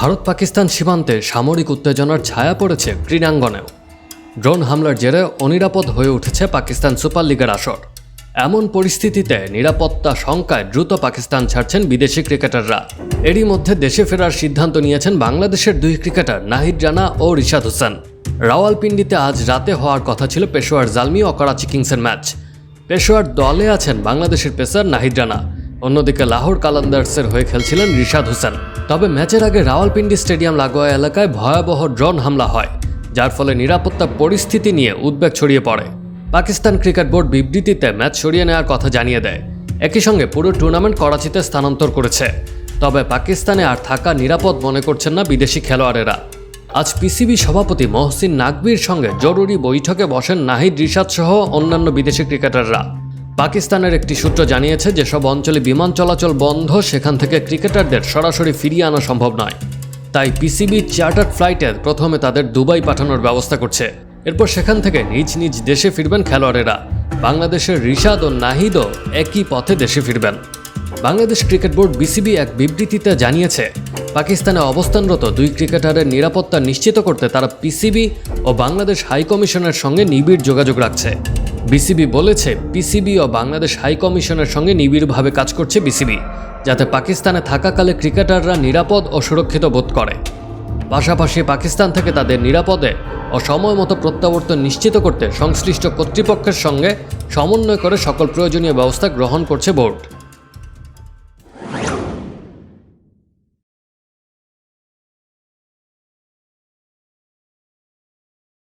ভারত পাকিস্তান সীমান্তে সামরিক উত্তেজনার ছায়া পড়েছে ক্রীড়াঙ্গনেও। ড্রোন হামলার জেরে অনিরাপদ হয়ে উঠেছে পাকিস্তান সুপার লিগের আসর। এমন পরিস্থিতিতে নিরাপত্তা শঙ্কায় দ্রুত পাকিস্তান ছাড়ছেন বিদেশি ক্রিকেটাররা। এরই মধ্যে দেশে ফেরার সিদ্ধান্ত নিয়েছেন বাংলাদেশের দুই ক্রিকেটার, নাহিদ রানা ও রিশাদ হোসেন। রাওয়ালপিন্ডিতে আজ রাতে হওয়ার কথা ছিল পেশোয়ার জালমি ও করাচি কিংসের ম্যাচ। পেশোয়ার দলে আছেন বাংলাদেশের পেসার নাহিদ রানা। অন্যদিকে লাহোর কালান্দার্সের হয়ে খেলছিলেন রিশাদ হোসেন। তবে ম্যাচের আগে রাওয়ালপিন্ডি স্টেডিয়াম লাগোয়া এলাকায় ভয়াবহ ড্রোন হামলা হয়, যার ফলে নিরাপত্তা পরিস্থিতি নিয়ে উদ্বেগ ছড়িয়ে পড়ে। পাকিস্তান ক্রিকেট বোর্ড বিবৃতিতে ম্যাচ সরিয়ে নেওয়ার কথা জানিয়ে দেয়, একই সঙ্গে পুরো টুর্নামেন্ট করাচিতে স্থানান্তর করেছে। তবে পাকিস্তানে আর থাকা নিরাপদ মনে করছেন না বিদেশি খেলোয়াড়েরা। আজ পিসিবি সভাপতি মহসিন নাকবির সঙ্গে জরুরি বৈঠকে বসেন নাহিদ রিশাদ সহ অন্যান্য বিদেশি ক্রিকেটাররা। পাকিস্তানের একটি সূত্র জানিয়েছে যেসব অঞ্চলে বিমান চলাচল বন্ধ, সেখান থেকে ক্রিকেটারদের সরাসরি ফিরিয়ে আনা সম্ভব নয়। তাই পিসিবি চার্টার্ড ফ্লাইটে প্রথমে তাদের দুবাই পাঠানোর ব্যবস্থা করছে। এরপর সেখান থেকে নিজ নিজ দেশে ফিরবেন খেলোয়াড়েরা। বাংলাদেশের রিশাদ ও নাহিদও একই পথে দেশে ফিরবেন। বাংলাদেশ ক্রিকেট বোর্ড বিসিবি এক বিবৃতিতে জানিয়েছে, পাকিস্তানে অবস্থানরত দুই ক্রিকেটারের নিরাপত্তা নিশ্চিত করতে তারা পিসিবি ও বাংলাদেশ হাইকমিশনের সঙ্গে নিবিড় যোগাযোগ রাখছে। বিসিবি বলেছে পিসিবি ও বাংলাদেশ হাই কমিশনের সঙ্গে নিবিড়ভাবে কাজ করছে বিসিবি, যাতে পাকিস্তানে থাকাকালে ক্রিকেটাররা নিরাপদ ও সুরক্ষিত বোধ করে। পাশাপাশি পাকিস্তান থেকে তাদের নিরাপদে ও সময় মতো প্রত্যাবর্তন নিশ্চিত করতে সংশ্লিষ্ট কর্তৃপক্ষের সঙ্গে সমন্বয় করে সকল প্রয়োজনীয় ব্যবস্থা গ্রহণ করছে বোর্ড।